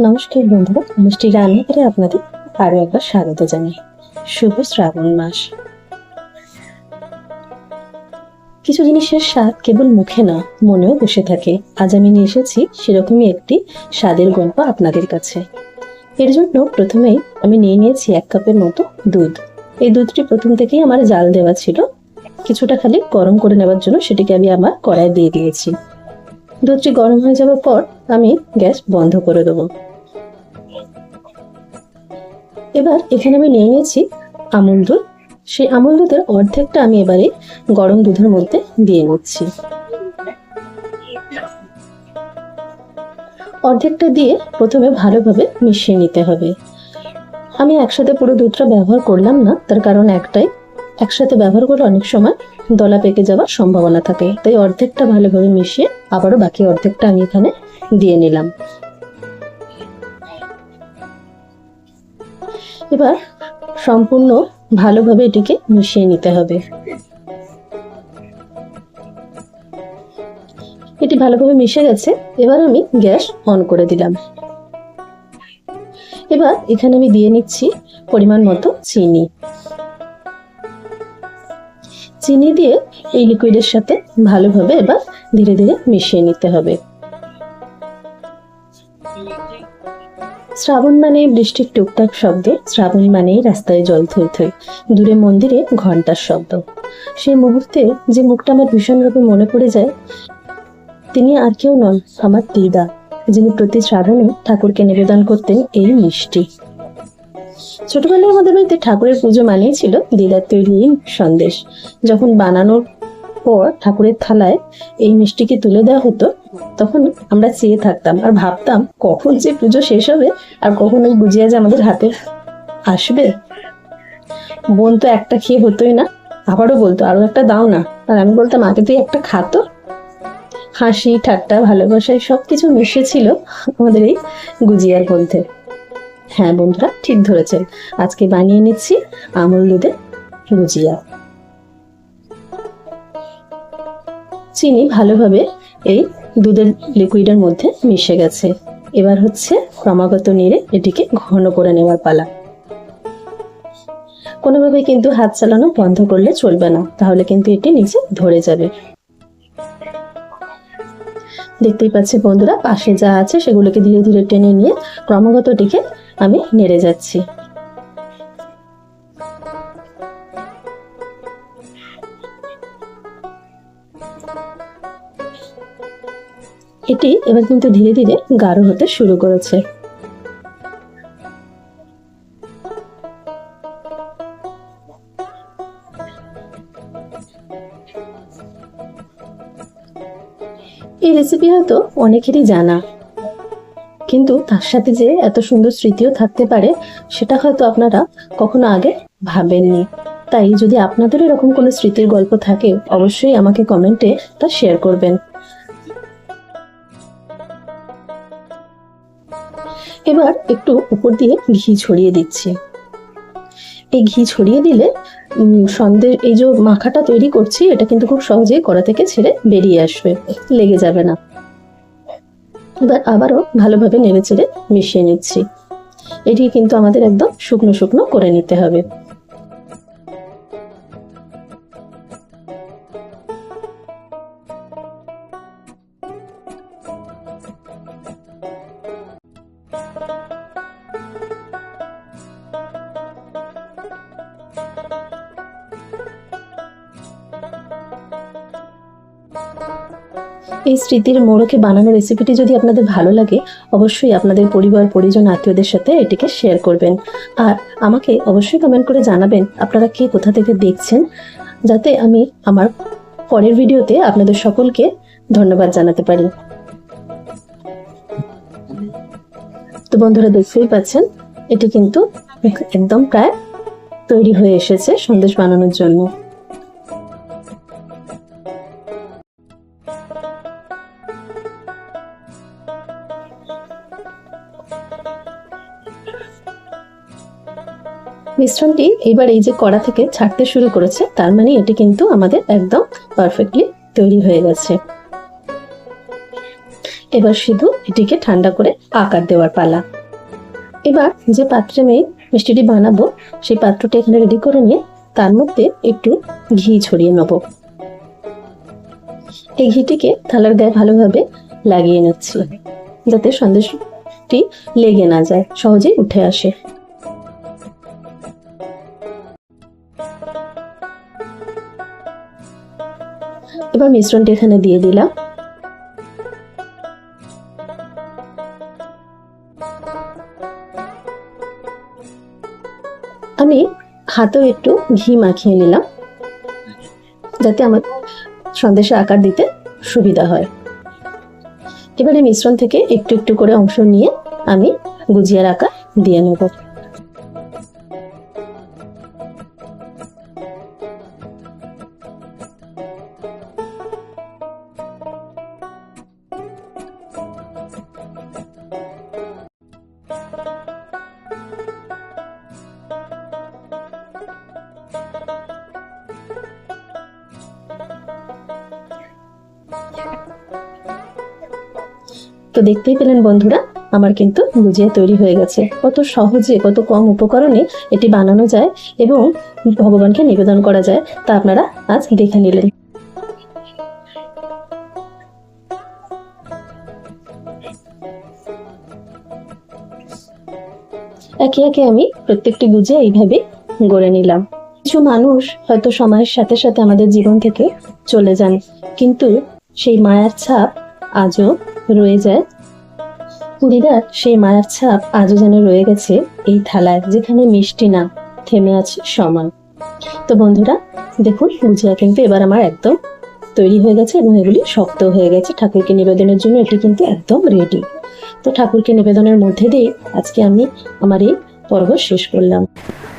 নমস্কার বন্ধুরা মিষ্টি রান্নাঘরে আপনাদের আরও একবার স্বাগত জানাই। শুভ শ্রাবণ মাস। কিছু জিনিসের স্বাদ কেবল মুখে না, মনেও বসে থাকে। আজ আমি নিয়ে এসেছি সেরকমই একটি স্বাদের গল্প আপনাদের কাছে। এর জন্য প্রথমেই আমি নিয়ে নিয়েছি এক কাপের মতো দুধ। এই দুধটি প্রথম থেকেই আমার জাল দেওয়া ছিল। কিছুটা খালি গরম করে নেওয়ার জন্য সেটিকে আমি আমার কড়াই দিয়ে দিয়েছি। দুধটি গরম হয়ে যাওয়ার পর আমি গ্যাস বন্ধ করে দেবো। এবার এখানে আমি নিয়ে নিয়েছি আমুল দুধ। সেই আমুল দুধের অর্ধেকটা আমি এবারে গরম দুধের মধ্যে দিয়ে নিচ্ছি। অর্ধেকটা দিয়ে প্রথমে ভালোভাবে মিশিয়ে নিতে হবে। আমি একসাথে পুরো দুধটা ব্যবহার করলাম না, তার কারণ একটাই, একসাথে ব্যবহার করলে অনেক সময় দলা পেকে যাওয়ার সম্ভাবনা থাকে। তাই অর্ধেকটা ভালোভাবে মিশিয়ে আবারও বাকি অর্ধেকটা আমি এখানে দিয়ে নিলাম। এবার সম্পূর্ণ ভালোভাবে এটিকে মিশিয়ে নিতে হবে। এটি ভালোভাবে মিশে গেছে, এবার আমি গ্যাস অন করে দিলাম। এবার এখানে আমি দিয়ে নিচ্ছি পরিমাণ মতো চিনি। চিনি দিয়ে এই লিকুইডের সাথে ভালোভাবে এবার ধীরে ধীরে মিশিয়ে নিতে হবে। শ্রাবণ মানে বৃষ্টির টুকটাক শব্দ, শ্রাবণ মানেই রাস্তায় জল থই থই, দূরে মন্দিরে ঘণ্টার শব্দ। সেই মুহূর্তে যে মুখটা আমার ভীষণ ভীষণভাবে মনে পড়ে যায়, তিনি আর কেউ নন, আমার দিদা, যিনি প্রতি শ্রাবণে ঠাকুরকে নিবেদন করতেন এই মিষ্টি। ছোটবেলায় আমাদের বাড়িতে ঠাকুরের পুজো মানেই ছিল দিদার তৈরি সন্দেশ, যখন বানানোর পর ঠাকুরের থালায় এই মিষ্টিকে তুলে দেওয়া হতো। তখন আমরা চেয়ে থাকতাম আর ভাবতাম, কখন যে পুজো শেষ হবে আর কখন ওই গুজিয়া যে আমাদের হাতে আসবে। বোন তো একটা খেয়ে হতোই না, আবারও বলতো, আরও একটা দাও না। আর আমি বলতাম, আগে তুই একটা খাতো হাসি, ঠাট্টা ভালোবাসায় সব কিছু মিশেছিল আমাদের এই গুজিয়ার মধ্যে। হ্যাঁ বন্ধুরা, ঠিক ধরেছেন। আজকে বানিয়ে নিচ্ছি আমল দুধে গুজিয়া। চিনি ভালোভাবে এই দুধের লিকুইডের মধ্যে মিশে গেছে। এবার হচ্ছে ক্রমাগত নেড়ে এটিকে ঘন করে নেওয়ার পালা। কোনোভাবে কিন্তু হাত চালানো বন্ধ করলে চলবে না, তাহলে কিন্তু এটি নিচে ধরে যাবে। দেখতেই পাচ্ছি বন্ধুরা, পাশে যা আছে সেগুলোকে ধীরে ধীরে টেনে নিয়ে ক্রমাগত এটিকে আমি নেড়ে যাচ্ছি। এটি এবার কিন্তু ধীরে ধীরে গাঢ় হতে শুরু করেছে। এই রেসিপি হয়তো অনেকেরই জানা। কিন্তু তার সাথে যে এত সুন্দর স্মৃতিও থাকতে পারে, সেটা হয়তো আপনারা কখনো আগে ভাবেননি। তাই যদি আপনাদের এরকম কোনো স্মৃতির গল্প থাকে, অবশ্যই আমাকে কমেন্টে তা শেয়ার করবেন। এবার একটু উপর দিয়ে ঘি ছড়িয়ে দিচ্ছি। এই ঘি ছড়িয়ে দিলে সন্দেহ, এই যে মাখাটা তৈরি করছি, এটা কিন্তু খুব সহজেই কড়া থেকে ছেড়ে বেরিয়ে আসবে, লেগে যাবে না। এবার আবারও ভালোভাবে নেড়ে চেড়ে মিশিয়ে নিচ্ছি। এটি কিন্তু আমাদের একদম শুকনো শুকনো করে নিতে হবে। এই স্মৃতির মোড়কে বানানো রেসিপিটি যদি আপনাদের ভালো লাগে, অবশ্যই আপনাদের পরিবার, পরিজন, আত্মীয়দের সাথে এটিকে শেয়ার করবেন। আর আমাকে অবশ্যই কমেন্ট করে জানাবেন আপনারা কে কোথা থেকে দেখছেন, যাতে আমি আমার পরের ভিডিওতে আপনাদের সকলকে ধন্যবাদ জানাতে পারি। তো বন্ধুরা, দেখতেই পাচ্ছেন, এটি কিন্তু একদম প্রায় তৈরি হয়ে এসেছে সন্দেশ বানানোর জন্য। মিশ্রণটি এবার এই যে কড়া থেকে ছাড়তে শুরু করেছে, তার মানে এটি কিন্তু আমাদের একদম পারফেক্টলি তৈরি হয়ে গেছে। এবার শুধু এটিকে ঠান্ডা করে আকার দেওয়ার পালা। এবার যে পাত্রে আমি মিষ্টিটি বানাবো, সেই পাত্রটি এখানে রেডি করে নিয়ে তার মধ্যে একটু ঘি ছড়িয়ে নেব। এই ঘিটিকে থালার গায়ে ভালোভাবে লাগিয়ে নিচ্ছি, যাতে সন্দেশটি লেগে না যায়, সহজেই উঠে আসে। এবার মিশ্রণটি এখানে দিয়ে দিলাম। আমি হাতেও একটু ঘি মাখিয়ে নিলাম, যাতে আমার সন্দেশে আকার দিতে সুবিধা হয়। এবারে মিশ্রণ থেকে একটু একটু করে অংশ নিয়ে আমি গুজিয়ার আকার দিয়ে নেব। তো দেখতেই পেলেন বন্ধুরা, আমার কিন্তু গুজিয়া তৈরি হয়ে গেছে। কত সহজে, কত কম উপকরণে এটি বানানো যায় এবং ভগবানকে নিবেদন করা যায়, তা আপনারা আজ দেখে নিলেন। একে একে আমি প্রত্যেকটি গুজিয়া এইভাবে গড়ে নিলাম। কিছু মানুষ হয়তো সময়ের সাথে সাথে আমাদের জীবন থেকে চলে যান, কিন্তু সেই মায়ার ছাপ আজও রয়ে যায়। দিদার সেই মায়ার ছাপ আজও যেন রয়ে গেছে এই থালায়, যেখানে মিষ্টি না থেমে আছে সময়। তো বন্ধুরা, দেখুন, গুজিয়া কিন্তু এবার আমার একদম তৈরি হয়ে গেছে এবং এগুলি শক্ত হয়ে গেছে। ঠাকুরকে নিবেদনের জন্য এটি কিন্তু একদম রেডি তো ঠাকুরকে নিবেদনের মধ্যে দিয়ে আজকে আমি আমার এই পর্ব শেষ করলাম।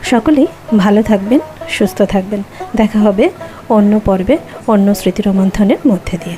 সকলেই ভালো থাকবেন, সুস্থ থাকবেন। দেখা হবে অন্য পর্বে, অন্য স্মৃতিরোমন্থনের মধ্যে দিয়ে।